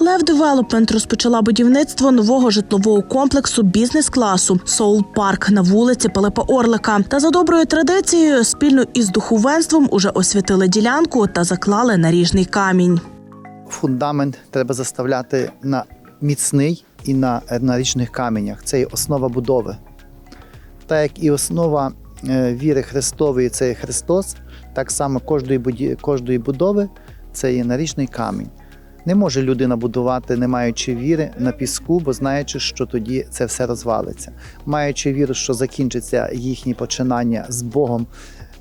Лев Девелопмент розпочала будівництво нового житлового комплексу бізнес-класу Соул Парк на вулиці Пилипа Орлика. Та за доброю традицією спільно із духовенством уже освятили ділянку та заклали наріжний камінь. фундамент треба заставляти на міцний і на нарічних каменях. Це є основа будови. Так як і основа е, віри Христової це Христос, так само кожної, будови це є нарічний камінь. Не може людина будувати, не маючи віри на піску, бо знаючи, що тоді це все розвалиться. Маючи віру, що закінчиться їхні починання з Богом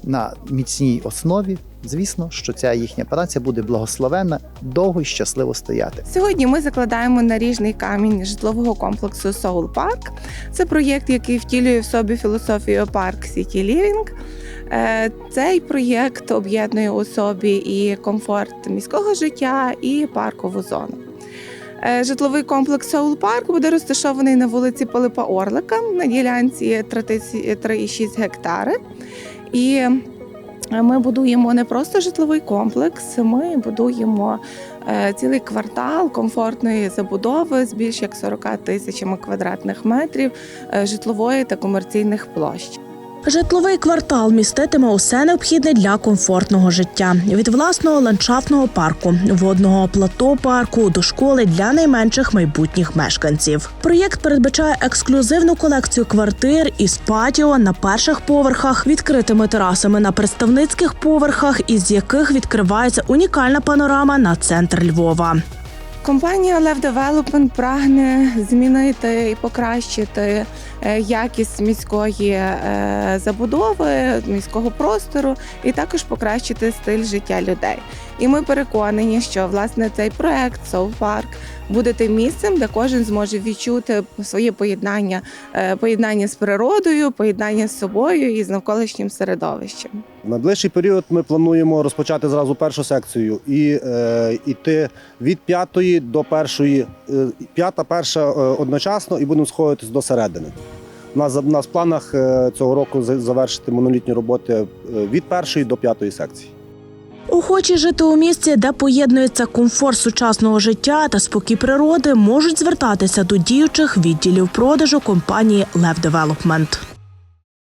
на міцній основі, звісно, що ця їхня праця буде благословенна, довго і щасливо стояти. Сьогодні ми закладаємо наріжний камінь житлового комплексу Soul Park. Це проєкт, який втілює в собі філософію Park City Living. Е, Цей проєкт об'єднує у собі і комфорт міського життя, і паркову зону. Е, Житловий комплекс Soul Park буде розташований на вулиці Пилипа Орлика на ділянці 3,6 гектари. І ми будуємо не просто житловий комплекс, ми будуємо е, цілий квартал комфортної забудови з більш як 40 тисячами квадратних метрів житлової та комерційних площ. Житловий квартал міститиме усе необхідне для комфортного життя від власного ландшафтного парку, водного плато парку до школи для найменших майбутніх мешканців. Проєкт передбачає ексклюзивну колекцію квартир із патіо на перших поверхах, відкритими терасами на представницьких поверхах, із яких відкривається унікальна панорама на центр Львова. Компанія Lev Development прагне змінити і покращити е, якість міської е, забудови, міського простору, і також покращити стиль життя людей. І ми переконані, що власне цей проект Park буде тим місцем, де кожен зможе відчути своє поєднання, е, поєднання з природою, поєднання з собою і з навколишнім середовищем. Найближчий період ми плануємо розпочати зразу першу секцію і е, йти від п'ятої до першої, е, п'ята, перша е, одночасно, і будемо сходитись до середини. У нас, у нас в планах е, цього року за- завершити монолітні роботи е, від першої до п'ятої секції. Охочі жити у місті, де поєднується комфорт сучасного життя та спокій природи, можуть звертатися до діючих відділів продажу компанії Лев Девелопмент.